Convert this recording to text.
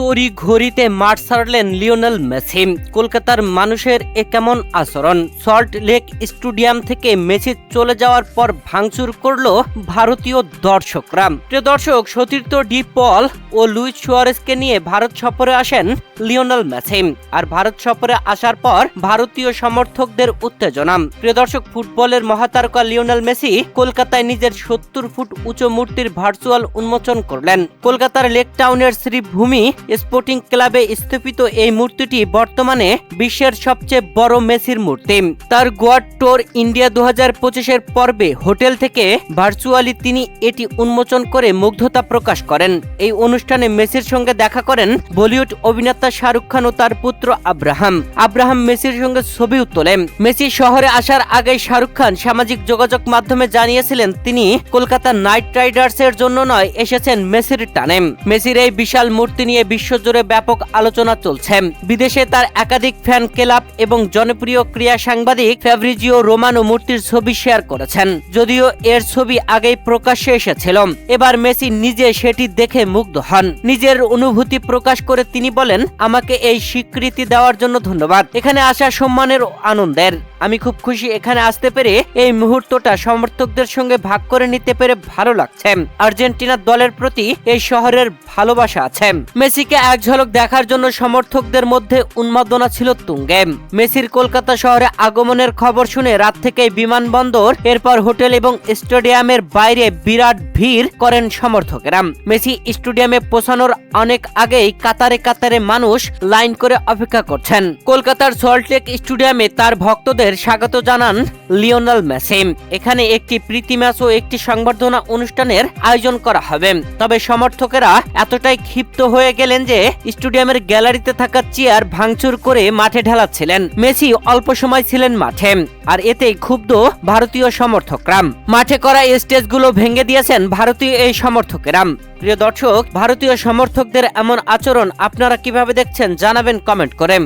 তড়ি ঘড়িতে মাঠ ছাড়লেন লিওনেল মেসি। কলকাতার মানুষের এ কেমন আচরণ? সল্ট লেক স্টেডিয়াম থেকে মেসি চলে যাওয়ার পর ভাঙচুর করল ভারতীয় দর্শকরা। প্রিয় দর্শক, সতীর্থ ডি পল ও লুইস সুয়ারেসকে নিয়ে ভারত সফরে আসেন লিওনেল মেসি। আর ভারত সফরে আসার পর ভারতীয় সমর্থকদের উত্তেজনা। প্রিয় দর্শক, ফুটবলের মহাতারকা লিওনেল মেসি কলকাতায় নিজের সত্তর ফুট উঁচু মূর্তির ভার্চুয়াল উন্মোচন করলেন। কলকাতার লেক টাউনের শ্রীভূমি স্পোর্টিং ক্লাবে স্থাপিত এই মূর্তিটি বর্তমানে বিশ্বের সবচেয়ে বড় মেসির মূর্তি। তার গোয়ার টোর ইন্ডিয়া দু হাজার পঁচিশের পর্বে হোটেল থেকে ভার্চুয়ালি তিনি এটি উন্মোচন করে মুগ্ধতা প্রকাশ করেন। এই অনুষ্ঠানে মেসির সঙ্গে দেখা করেন বলিউড অভিনেতা শাহরুখ খান ও তার পুত্র আব্রাহাম। আব্রাহাম মেসির সঙ্গে ছবিও তোলেন। মেসি শহরে আসার আগে শাহরুখ খান সামাজিক যোগাযোগ মাধ্যমে জানিয়েছিলেন, তিনি কলকাতা নাইট রাইডার্স এর জন্য নয়, এসেছেন মেসির টানে। মেসির এই বিশাল মূর্তি নিয়ে বিশ্বজুড়ে ব্যাপক আলোচনা চলছে। বিদেশে তার একাধিক ফ্যান ক্লাব এবং জনপ্রিয় ক্রীড়া সাংবাদিক ফেব্রিজিও রোমানো মূর্তির ছবি শেয়ার করেছেন। যদিও এর ছবি আগেই প্রকাশ্যে এসেছিল। এবার মেসি নিজে সেটি দেখে মুগ্ধ হন। নিজের অনুভূতি প্রকাশ করে তিনি বলেন, আমাকে এই স্বীকৃতি দেওয়ার জন্য ধন্যবাদ। এখানে আসা সম্মানের আনন্দের। আমি খুব খুশি এখানে আসতে পেরে এই মুহূর্তটা সমর্থকদের সঙ্গে ভাগ করে নিতে পেরে ভালো লাগছে। আর্জেন্টিনার দলের প্রতি এই শহরের ভালোবাসা আছে। মেসিকে এক ঝলক দেখার জন্য সমর্থকদের মধ্যে উন্মাদনা ছিল তুঙ্গে। মেসির কলকাতা শহরে আগমনের খবর শুনে রাত থেকে বিমানবন্দর, এরপর হোটেল এবং স্টেডিয়ামের বাইরে বিরাট ভিড় করেন সমর্থকেরা। মেসি স্টেডিয়ামে পৌঁছানোর অনেক আগেই কাতারে কাতারে মানুষ লাইন করে অপেক্ষা করছেন। কলকাতার সল্টলেক স্টেডিয়ামে তার ভক্তদের স্বাগত জানান লিওনাল মেসি। এখানে একটি প্রীতি ম্যাচ ও একটি সংবর্ধনা অনুষ্ঠানের আয়োজন করা হবে। তবে সমর্থকেরা এতটাই ক্ষিপ্ত হয়ে গেলেন যে, স্টেডিয়ামের গ্যালারিতে থাকা চেয়ার ভাঙচুর করে মাঠে ঢালাচ্ছিলেন। মেসি অল্প সময় ছিলেন মাঠে, আর এতে ক্ষুব্ধ ভারতীয় সমর্থকরা। মাঠে করা স্টেজগুলো ভেঙে দিয়েছেন ভারতীয় এই সমর্থকেরা। প্রিয় দর্শক, ভারতীয় সমর্থকদের এমন আচরণ আপনারা কীভাবে দেখছেন জানাবেন কমেন্ট করে।